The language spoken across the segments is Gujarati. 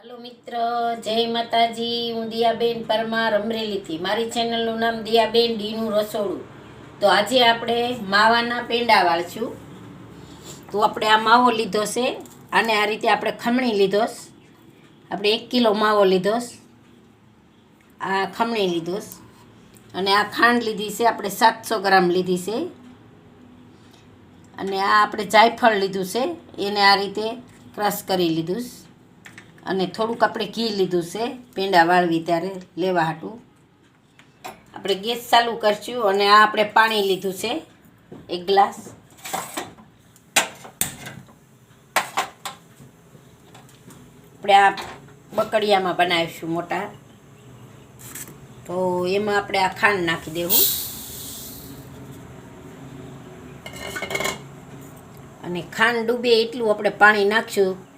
હલો મિત્ર, જય માતાજી. હું દિયાબેન પરમાર અમરેલીથી. મારી ચેનલનું નામ દિયાબેન ડીનું રસોડું. તો આજે આપણે માવાના પેંડા વાળશું તો આપણે આ માવો લીધો છે. આને આ રીતે આપણે ખમણી લીધો આપણે એક કિલો માવો લીધો આ ખમણી લીધો અને આ ખાંડ લીધી છે, આપણે સાતસો ગ્રામ લીધી છે. અને આ આપણે જાયફળ લીધું છે. એને આ રીતે ક્રશ કરી લીધું છે અને થોડુંક આપણે ઘી લીધું છે, પેંડા વાળવી ત્યારે લેવા હાટું. આપણે ગેસ ચાલુ કરશું અને આ આપણે પાણી લીધું છે, એક ગ્લાસ. આપણે આ બકડિયામાં બનાવીશું મોટા. તો એમાં આપણે આ ખાંડ નાખી દેવું. અને ખાંડ ડૂબે એટલું આપણે પાણી નાખશું.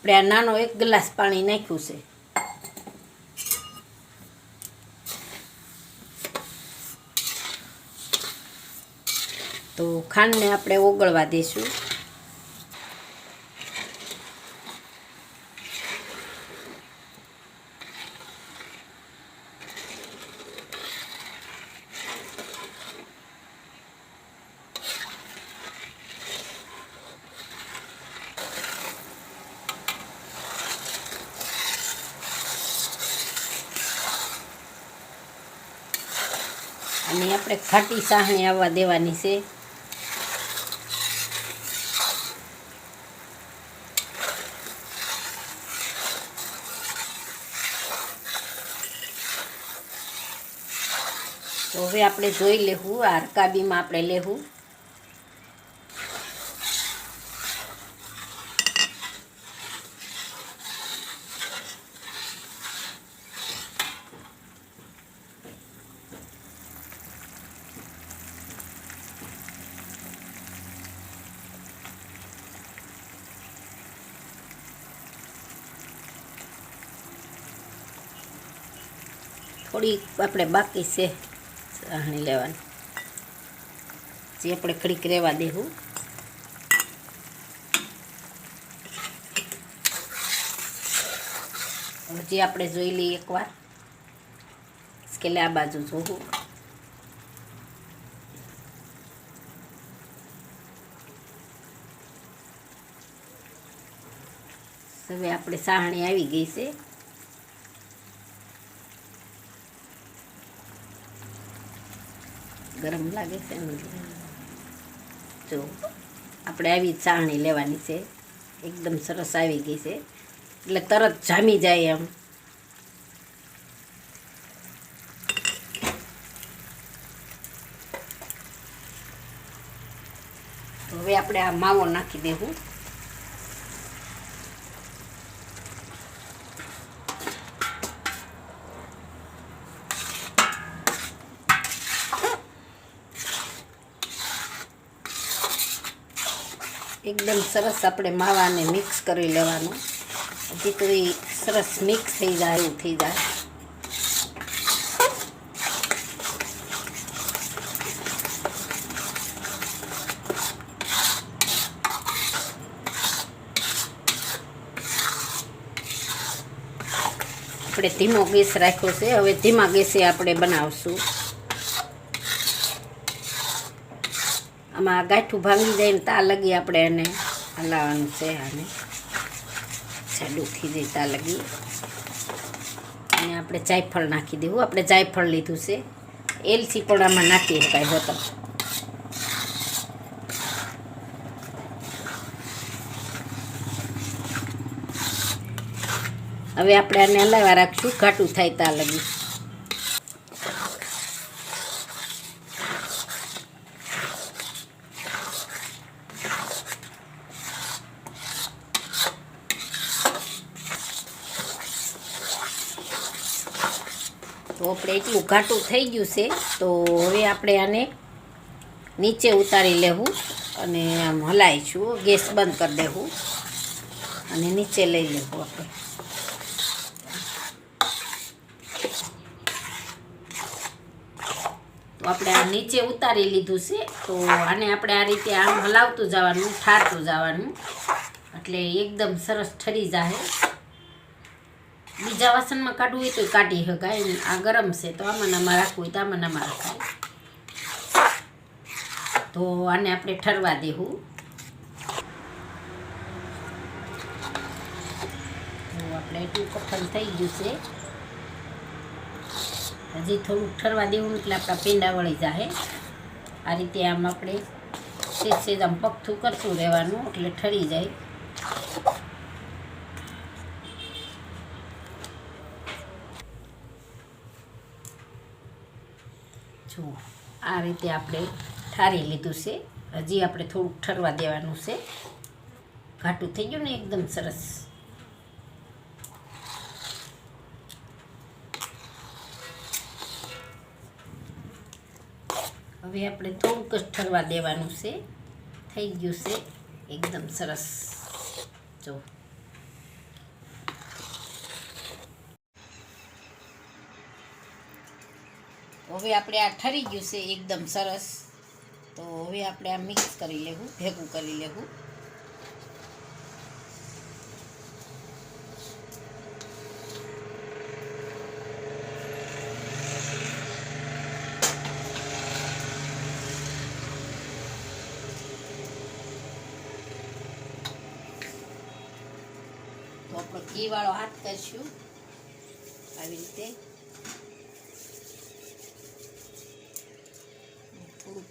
આપણે આ નાનો એક ગ્લાસ પાણી નાખ્યું છે. તો ખાંડને આપણે ઓગળવા દઈશું અને આપણે ખાટી સાહણી આવવા દેવાની છે. તો હવે આપણે જોઈ લેવું, આ રકાબીમાં આપણે લેવું. થોડી આપણે બાકી છે સાહણી લેવાની. જે આપણે કડીક રહેવા દેવું. હજી આપણે જોઈ લઈએ એકવાર સ્કેલે આ બાજુ જોવું. હવે આપણે સાહણી આવી ગઈ છે. ગરમ લાગે છે જો, આપણે આવી ચાળણી લેવાની છે. એકદમ સરસ આવી ગઈ છે. એટલે તરત જામી જાય એમ. હવે આપણે આ માવો નાખી દેવું. એકદમ સરસ આપણે માવાને મિક્સ કરી લેવાનું. હજી તો એ સરસ મિક્સ થઈ જાય, એવું થઈ જાય. આપણે ધીમો ગેસ રાખ્યો છે. હવે ધીમા ગેસે આપણે બનાવશું. આમાં ગાંઠું ભાંગી જાય ને તા લગી આપણે એને હલાવવાનું છે આને. થઈ જાય તા લગી. અને આપણે જાયફળ નાખી દેવું. આપણે જાયફળ લીધું છે. એલચી પણ આમાં નાખી શકાય હોતો હવે આપણે આને હલાવા રાખશું. ઘાટું થાય તા લગી. તો આપણે એટલું ઘાટું થઈ ગયું છે. તો હવે આપણે આને નીચે ઉતારી લેવું અને આમ હલાવીશું. ગેસ બંધ કરી દેવું. અને નીચે લઈ લેવું આપણે. તો આપણે આ નીચે ઉતારી લીધું છે. તો આને આપણે આ રીતે આમ હલાવતું જવાનું, ઠારતું જવાનું. એટલે એકદમ સરસ ઠરી જાય બીજા વાસણમાં કાઢવું હોય તો કાઢી શકાય આ ગરમ છે તો આમાં નામાં રાખવું હોય તો આમાં નામાં રખાય. તો આને આપણે ઠરવા દેવું. તો આપણે એટલું કઠણ થઈ ગયું છે. હજી થોડુંક ઠરવા દેવું એટલે આપણા પેંડા વળી જાય આ રીતે આમ આપણે સેજ સેજ આમ પગથું કરતું રહેવાનું એટલે ઠરી જાય. જો આ રીતે આપણે ઠારી લીધું છે. હજી આપણે થોડુંક ઠરવા દેવાનું છે. ઘાટું થઈ ગયું ને એકદમ સરસ. હવે આપણે થોડુંક જ ઠરવા દેવાનું છે. થઈ ગયું છે. એકદમ સરસ. જો. હવે આપણે આ ઠરી ગયું છે એકદમ સરસ. તો હવે આપણે આ મિક્સ કરી લેવું, ભેગું કરી લેવું. તો આપણો ઘીવાળો હાથ કરશું. આવી રીતે.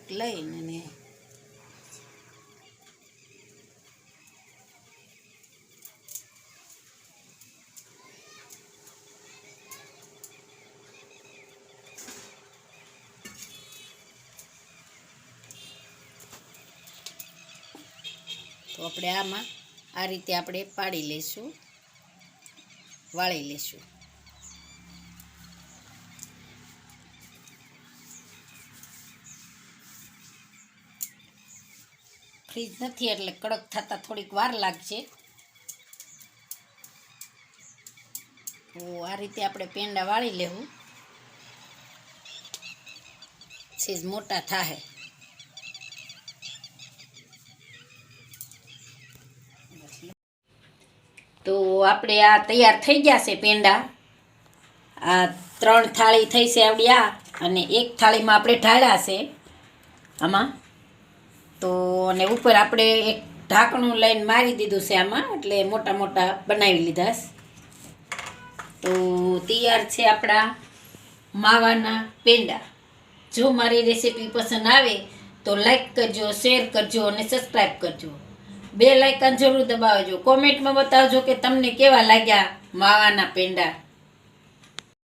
લઈને ને. તો આપણે આમાં આ રીતે આપણે પાડી લઈશું વાળી લઈશું. ફ્રીજ નથી એટલે કડક થતાં થોડીક વાર લાગશે. તો આ રીતે આપણે પેંડા વાળી લેવું. સેજ મોટા થાય તો આપણે આ તૈયાર થઈ ગયા છે પેંડા. આ ત્રણ થાળી થઈ છે આવડી આ અને એક થાળીમાં આપણે ઢાળ્યા છે. આમાં તો અને ઉપર આપણે એક ઢાંકણું લઈને મારી દીધું છે આમાં, એટલે મોટા મોટા બનાવી લીધા તો તૈયાર છે આપણા માવાના પેંડા. જો મારી રેસીપી પસંદ આવે તો લાઈક કરજો શેર કરજો અને સબસ્ક્રાઈબ કરજો. બે લાઇકન જરૂર દબાવજો. કોમેન્ટમાં બતાવજો કે તમને કેવા લાગ્યા માવાના પેંડા.